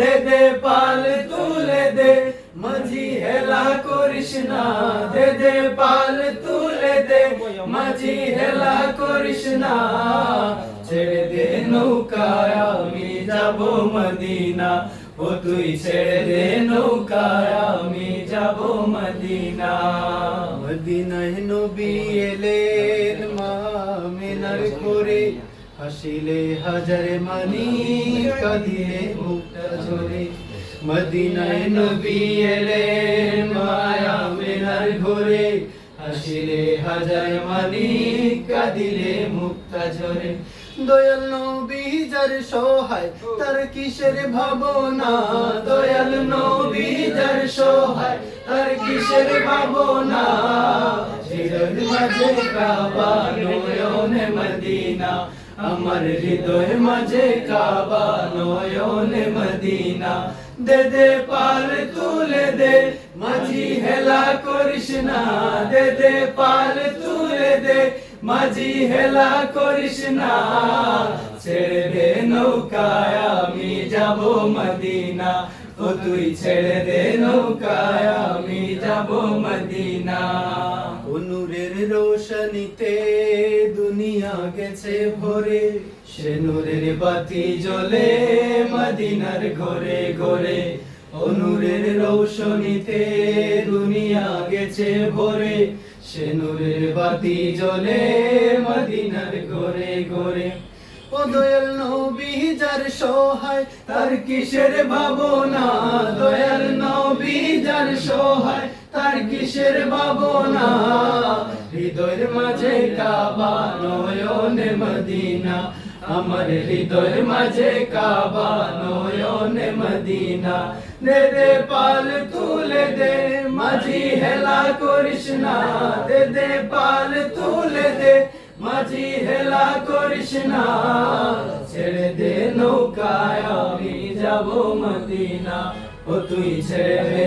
দে দে পাল তুলে দে মাঝি হেলা করিস দে দে পাল তুলে দে মাঝি হেলা করিস ছেড়ে দে নৌকায় আমি যাব মদিনা ও তুই ছেড়ে দে নৌকায় আমি যাব মদিনা মদিনায় নবী এলেন মা মেনার করে হাসিলে হাজারে মানি, কাঁদিলে মুক্তা ঝরে। মদিনায় নবী এলেন মায়া মেনার ঘরে। হাসিলে হাজার মানি, কাঁদিলে মুক্তা ঝরে। দয়াল নবী যার সহায়, তার কিসের ভাবনা? দয়াল নবী যার সহায়, তার কিসের ভাবনা? হৃদয় মাঝে কাবা নয়নে মদিনা। আমার হৃদয় মাঝে কাবা নয়নে মদিনা দে দে পাল তুলে দে মাঝি হেলা করিস না দে দে পাল তুলে দে মাঝি হেলা করিস না ছেড়ে দে নৌকায় আমি যাব মদিনা ও তুই ছেড়ে দে নৌকায় আমি যাব মদিনা অনুরের রোশনীতে দুনিয়া গেছে ভরে, সে নূরের বাতি জ্বলে মদিনার ঘরে ঘরে। অনুরের রৌশনীতে দুনিয়া গেছে ভরে, সে নূরের বাতি জ্বলে মদিনার ঘরে ঘরে। দয়াল নবী, যার সহায়, তার কিসের ভাবনা? দয়াল নবী, যার সহায়, তার কিসের ভাবনা? হৃদয়ের মাঝে কাবা, নয়নে মদিনা। আমার হৃদয়ের মাঝে কাবা, নয়নে মদিনা। দে দে পাল, তুলে দে, মাঝি হেলা করিস না। দে দে পাল, তুলে দে, মাঝি হেলা করিস না। ছেড়ে দে নৌকায়, আমি যাব মদিনা। ও তুই ছেড়ে দে